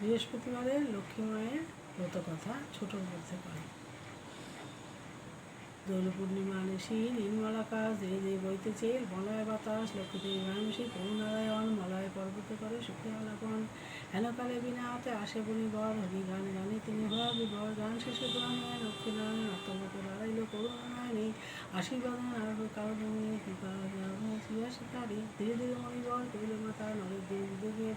বৃহস্পতিবারে লক্ষ্মী মায়ের ব্রত কথা ছোট মধ্যে পাই দোল পূর্ণিমা নিশি নির্মল আকাশ ধীরে ধীরে বইতেছে মলয় বাতাস, লক্ষ্মীদেবী মানসী করুণারায়ণ, মলয় পর্বতে করে সুখে আলাপন হেনকালে বিনা হাতে আসে বুনি বর হরি গান গানে তিনি হওয়া বিবর গান শেষে গান হয় লক্ষ্মীনারায়ণ আত্মমত লড়াইল করুণারায়ণী। আশীর্বাদ নারদ কারণী কৃপা শিকারী ধীরে ধীরে মণিবর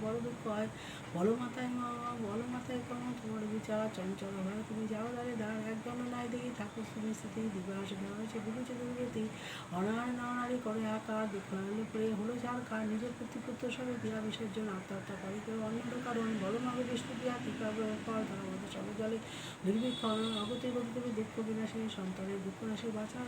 বড় দুঃখ হয়। বলো মাথায় মা, বলো মাথায় কেমন তোমার বিচার চঞ্চল হয়। তুমি যাও দাঁড়ে, দাঁড় একদম নাই দেখি ঠাকুর তুমি স্থিতি দিবাস হয়েছে বুঝেছে দুর্গতি অনার নারী করে আকার দুঃখ হলে প্রে হলো যার কার নিজের প্রতিপুত্র সবে দিয়া বিসর্জন আত্মহত্যা করে। কেউ অন্য কারণ বড় মাকে বিষ্ণু দিয়া টিকা প্রয়োগ কর ধর্মত জলে দুর্ভিক্ষ, অগতি গতি দুঃখ বিনাশী, সন্তানের দুঃখ নাশী বাঁচা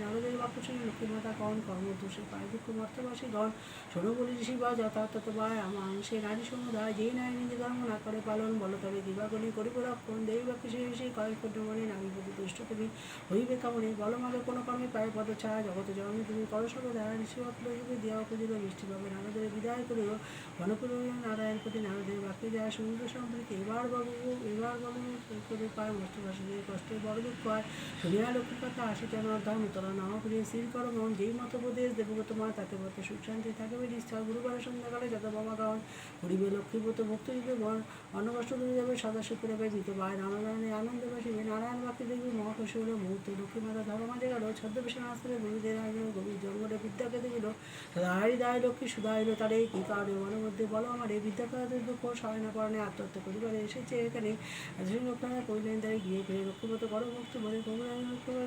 নারদের শুনি লক্ষ্মীমাতা কন, কর্ম দোষে পায়। দুঃখ মর্তবাসী গণ। শোনো বলি ঋষি বা যথার্থ বা আমার সে নারী সমুদায়, যেই নারী নিজে ধর্ম না করে, পালন বলো তবে দিবাগণী করিব রক্ষণ দেবী বা কৃষি ঋষি কয়েক পুণ্যমণি নারী প্রতি তুষ্ট তুমি হইবে কামনে। বলো মাকে কোনো কর্মে পায় পদ ছায়া জগতে জন্মে তুমি করো সর্বদা। ঋষিবত্র যুগে দেওয়া খুঁজিল বৃষ্টি পাবে নারদের বিদায় করিল বনপুর নারায়ণ প্রতি। নারদের বাক্যে যায় সমুদ্র সম্পর্কে এবার বাবু এবার বাবু করে পায় মষ্টবাসীদের কষ্টে বড় দুঃখ হয়। শুনিয়া লক্ষ্মী কথা আসি যেন ধর্ম তোরা নাম করিয়ে স্থির করো মন। যেই মত উপদেশ দেবগত মা তাতে মতে সুখ শান্তি থাকবে নিষ্ঠা গুরুবারে সন্ধ্যাকালে যত বাবা গান করিবে লক্ষ্মীব্রত ভক্তি দিবে বন অন্ন কষ্ট যাবে সদা সুখে দেবে দিতে পায়। নারায়ণের আনন্দ বাসিবে নারায়ণ বাক্যে দেখবে মহাকর্ষ হলো মুহূর্তে। লক্ষ্মী মাতা ধর্ম মাঝে গেল। ছদ্মবেশে নাচ করে গুরুদের আগে গভীর জন্মরে বিদ্যাকে দেখিল। সদাহারি দায় লক্ষ্মী, সুধা এলো তারে। কি কারণে? মনের মধ্যে বলো আমার। এই বিদ্যাকারদের দুঃখ সহায় না করণে আত্মহত্যা করিবারে এসেছে এখানে। লোকনাথ কইলেন তাই গিয়ে ফিরে লক্ষ্মীমত বড় ভক্ত বলে। কমলায় করে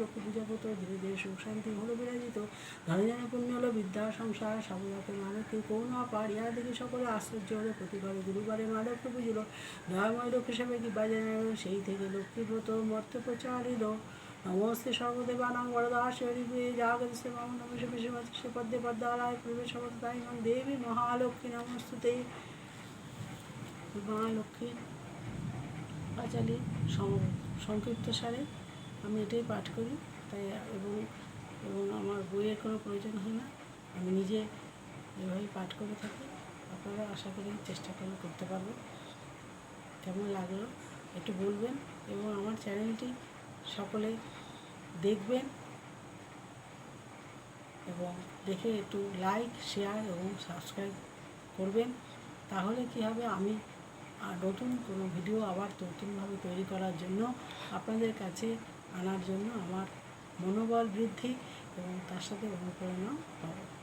লক্ষ্মী পূজা করতো ধীরে ধীরে সুখ শান্তি হলো বিরাজিত। ধরে জানে পুণ্য হলো বিদ্যা, সংসার সাবুদাকে মানবকে কোন পার। ইহা দেখে সকলে আশ্চর্য হলো প্রতিবারে গুরুবারে মানবকে বুঝিল, দয়াময় লোক হিসাবে কি বাজে সেই থেকে লক্ষ্মীব্রত মর্ত প্রচারিল নমস্তে সর্বদেবানাং বরদাস হরিবে জাগরসে মম নমস্তে বেশি সে পদ্মে পূর্বে দেবী মহালক্ষ্মী নমস্তুতে। মহালক্ষ্মী পাঁচালি সংক্ষিপ্ত সারে আমি এটাই পাঠ করি। তাই এবং বইয়ের কোনো প্রয়োজন হয় না। আমি নিজে এভাবেই পাঠ করে থাকি। আপনারা আশা করি চেষ্টা করে করতে পারবেন। কেমন লাগল একটু বলবেন এবং আমার চ্যানেলটি সকলে দেখবেন এবং দেখে একটু লাইক শেয়ার এবং সাবস্ক্রাইব করবেন। তাহলে কী হবে? আমি নতুন কোনো ভিডিও আবার নতুনভাবে তৈরি করার জন্য আপনাদের কাছে আনার জন্য আমার মনোবল বৃদ্ধি এবং তার সাথে অনুপ্রেরণা পাবো